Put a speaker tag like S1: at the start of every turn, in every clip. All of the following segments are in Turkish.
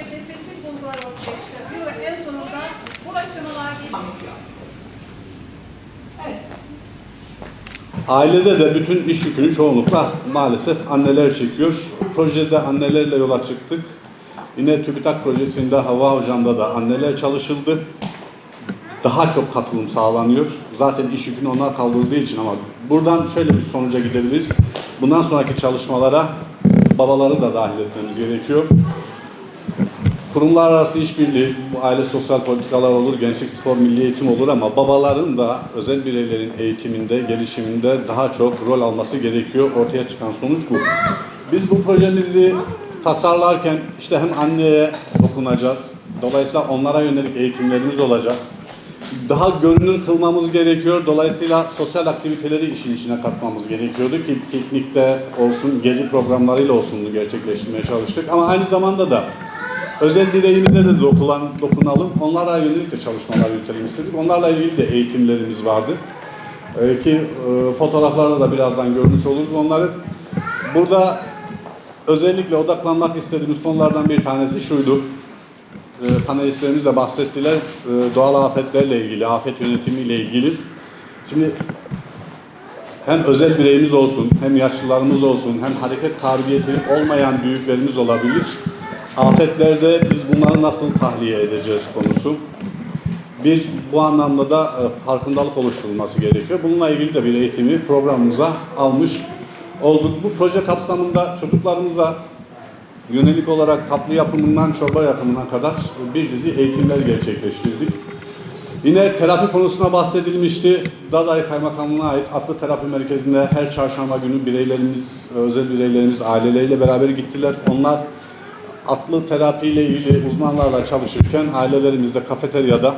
S1: ve depresif bulgular ortaya çıkabiliyor en sonunda bu aşamalar geliyor.
S2: Ailede de bütün iş yükünü çoğunlukla maalesef anneler çekiyor. Projede annelerle yola çıktık. Yine TÜBİTAK projesinde Hava Hocam'da da anneler çalışıldı. Daha çok katılım sağlanıyor. Zaten iş yükünü onlar kaldırdığı için ama buradan şöyle bir sonuca gidebiliriz. Bundan sonraki çalışmalara babaları da dahil etmemiz gerekiyor. Kurumlar arası işbirliği, bu aile sosyal politikalar olur, gençlik spor, milli eğitim olur ama babaların da özel bireylerin eğitiminde, gelişiminde daha çok rol alması gerekiyor. Ortaya çıkan sonuç bu. Biz bu projemizi tasarlarken işte hem anneye dokunacağız. Dolayısıyla onlara yönelik eğitimlerimiz olacak. Daha görünür kılmamız gerekiyor. Dolayısıyla sosyal aktiviteleri işin içine katmamız gerekiyordu ki piknikte olsun, gezi programlarıyla olsun bunu gerçekleştirmeye çalıştık. Ama aynı zamanda da özel bireyimize de dokunan, dokunalım. Onlara yönelik de çalışmalar yürütelim istedik. Onlarla ilgili de eğitimlerimiz vardı. Ee, ki e, fotoğraflarda da birazdan görmüş oluruz onları. Burada özellikle odaklanmak istediğimiz konulardan bir tanesi şuydu. E, panelistlerimiz de bahsettiler. E, doğal afetlerle ilgili, afet yönetimiyle ilgili. Şimdi hem özel bireyimiz olsun, hem yaşlılarımız olsun, hem hareket kabiliyeti olmayan büyüklerimiz olabilir. Afetlerde biz bunları nasıl tahliye edeceğiz konusu. Bir bu anlamda da e, farkındalık oluşturulması gerekiyor. Bununla ilgili de bir eğitimi programımıza almış olduk. Bu proje kapsamında çocuklarımıza yönelik olarak tatlı yapımından çorba yapımına kadar bir dizi eğitimler gerçekleştirdik. Yine terapi konusuna bahsedilmişti. Daday Kaymakamlığı'na ait Aklı Terapi Merkezi'nde her çarşamba günü bireylerimiz, özel bireylerimiz aileleriyle beraber gittiler. Onlar aklı terapiyle ilgili uzmanlarla çalışırken ailelerimiz de kafeteryada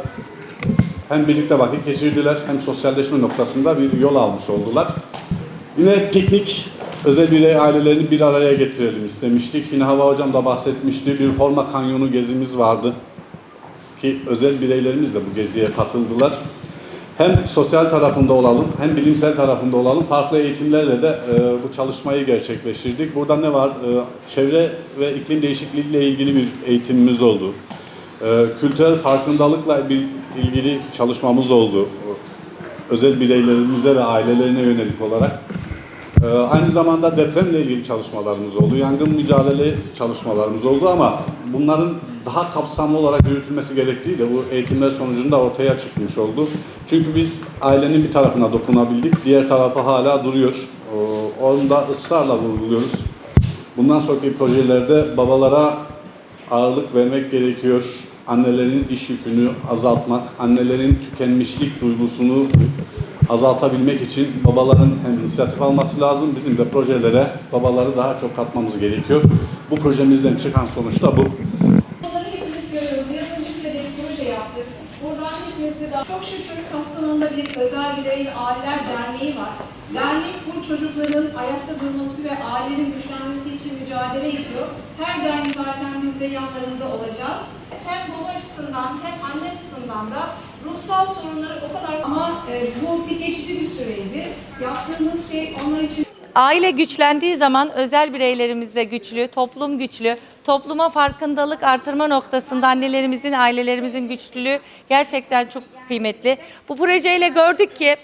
S2: hem birlikte vakit geçirdiler hem sosyalleşme noktasında bir yol almış oldular. Yine piknik özel birey ailelerini bir araya getirelim istemiştik. Yine Hava Hocam da bahsetmişti. Bir Horma Kanyonu gezimiz vardı ki özel bireylerimiz de bu geziye katıldılar. Hem sosyal tarafında olalım hem bilimsel tarafında olalım. Farklı eğitimlerle de e, bu çalışmayı gerçekleştirdik. Burada ne var? E, çevre ve iklim değişikliğiyle ilgili bir eğitimimiz oldu. E, kültürel farkındalıkla bir ilgili çalışmamız oldu. Özel bireylerimize ve ailelerine yönelik olarak. Ee, Aynı zamanda depremle ilgili çalışmalarımız oldu, yangın mücadele çalışmalarımız oldu ama bunların daha kapsamlı olarak yürütülmesi gerektiği de bu eğitimler sonucunda ortaya çıkmış oldu. Çünkü biz ailenin bir tarafına dokunabildik, diğer tarafı hala duruyor. Onu da ısrarla vurguluyoruz. Bundan sonraki projelerde babalara ağırlık vermek gerekiyor. Annelerin iş yükünü azaltmak, annelerin tükenmişlik duygusunu azaltabilmek için babaların hem inisiyatif alması lazım, bizim de projelere babaları daha çok katmamız gerekiyor. Bu projemizden çıkan sonuç da bu.
S1: Bunları hepimiz görüyoruz. Yazın biz de bir proje yaptık. Buradan hepimiz de daha... Çok şükür Kastamonu'da bir özel birey aileler derneği var. Dernek bu çocukların ayakta durması ve ailenin güçlenmesi için mücadele ediyor. Her daim zaten biz de yanlarında olacağız. Hem baba açısından hem anne açısından da ruhsal sorunları o kadar ama e, bu bir geçici bir süreydi. Yaptığımız şey onlar için
S3: Aile güçlendiği zaman özel bireylerimiz de güçlü, toplum güçlü. Topluma farkındalık artırma noktasında annelerimizin, ailelerimizin güçlülüğü gerçekten çok kıymetli. Bu projeyle gördük ki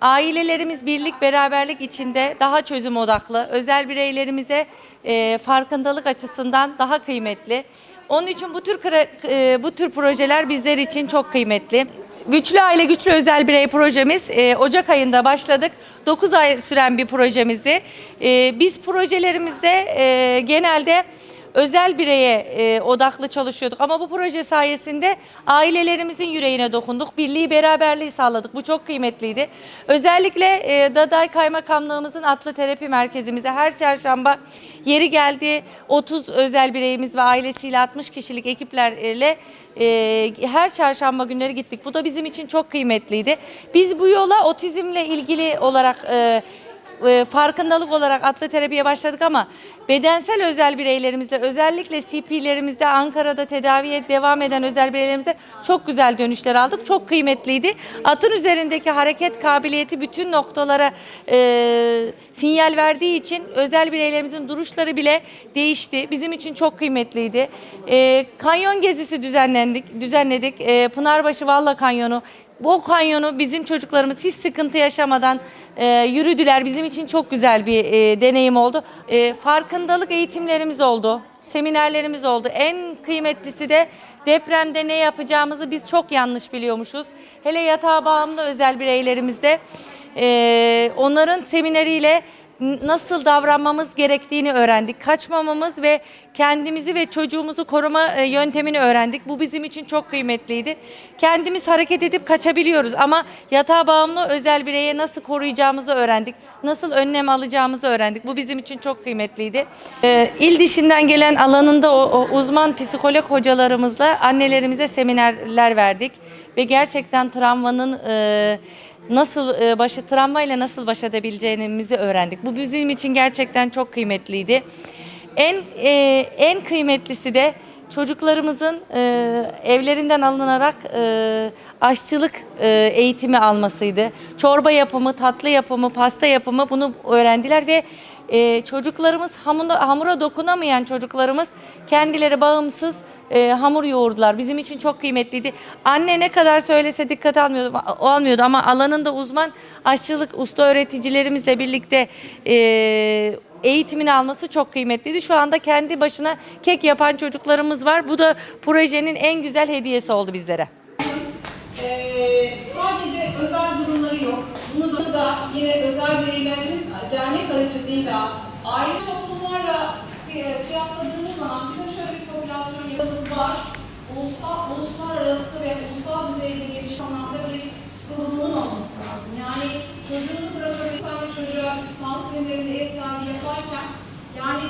S3: ailelerimiz birlik, beraberlik içinde daha çözüm odaklı. Özel bireylerimize e, farkındalık açısından daha kıymetli. Onun için bu tür e, bu tür projeler bizler için çok kıymetli. Güçlü Aile Güçlü Özel Birey projemiz e, Ocak ayında başladık. 9 ay süren bir projemizdi. E, biz projelerimizde e, genelde özel bireye e, odaklı çalışıyorduk. Ama bu proje sayesinde ailelerimizin yüreğine dokunduk. Birliği, beraberliği sağladık. Bu çok kıymetliydi. Özellikle e, Daday Kaymakamlığımızın Atlı Terapi Merkezimize her çarşamba yeri geldi. 30 özel bireyimiz ve ailesiyle 60 kişilik ekiplerle e, her çarşamba günleri gittik. Bu da bizim için çok kıymetliydi. Biz bu yola otizmle ilgili olarak e, e, farkındalık olarak atlı terapiye başladık ama bedensel özel bireylerimizle özellikle CP'lerimizde Ankara'da tedaviye devam eden özel bireylerimize çok güzel dönüşler aldık. Çok kıymetliydi. Atın üzerindeki hareket kabiliyeti bütün noktalara e, sinyal verdiği için özel bireylerimizin duruşları bile değişti. Bizim için çok kıymetliydi. E, kanyon gezisi düzenlendik, düzenledik. E, Pınarbaşı Valla Kanyonu. Bu kanyonu bizim çocuklarımız hiç sıkıntı yaşamadan e, yürüdüler. Bizim için çok güzel bir e, deneyim oldu. E, farkındalık eğitimlerimiz oldu. Seminerlerimiz oldu. En kıymetlisi de depremde ne yapacağımızı biz çok yanlış biliyormuşuz. Hele yatağa bağımlı özel bireylerimizde e, onların semineriyle nasıl davranmamız gerektiğini öğrendik. Kaçmamamız ve kendimizi ve çocuğumuzu koruma e, yöntemini öğrendik. Bu bizim için çok kıymetliydi. Kendimiz hareket edip kaçabiliyoruz ama yatağa bağımlı özel bireye nasıl koruyacağımızı öğrendik. Nasıl önlem alacağımızı öğrendik. Bu bizim için çok kıymetliydi. E, il dışından gelen alanında uzman psikolog hocalarımızla annelerimize seminerler verdik ve gerçekten travmanın e, nasıl e, başa travmayla nasıl baş edebileceğimizi öğrendik. Bu bizim için gerçekten çok kıymetliydi. En e, en kıymetlisi de çocuklarımızın e, evlerinden alınarak e, aşçılık e, eğitimi almasıydı. Çorba yapımı, tatlı yapımı, pasta yapımı bunu öğrendiler ve e, çocuklarımız hamura, hamura dokunamayan çocuklarımız kendileri bağımsız e, hamur yoğurdular. Bizim için çok kıymetliydi. Anne ne kadar söylese dikkat almıyordu, almıyordu ama alanında uzman aşçılık usta öğreticilerimizle birlikte e, eğitimini alması çok kıymetliydi. Şu anda kendi başına kek yapan çocuklarımız var. Bu da projenin en güzel hediyesi oldu bizlere.
S1: Ee, sadece özel durumları yok. Bunu da, da yine özel bireylerin dernek aracılığıyla aile toplumlarla e, kıyasladığımız zaman bizim bir var. Ulusal, uluslararası ve ulusal düzeyde geliş anlamda bir sıkılığının olması lazım. Yani çocuğunu bırakıp bir tane çocuğa sağlık ürünlerinde ev sahibi yaparken yani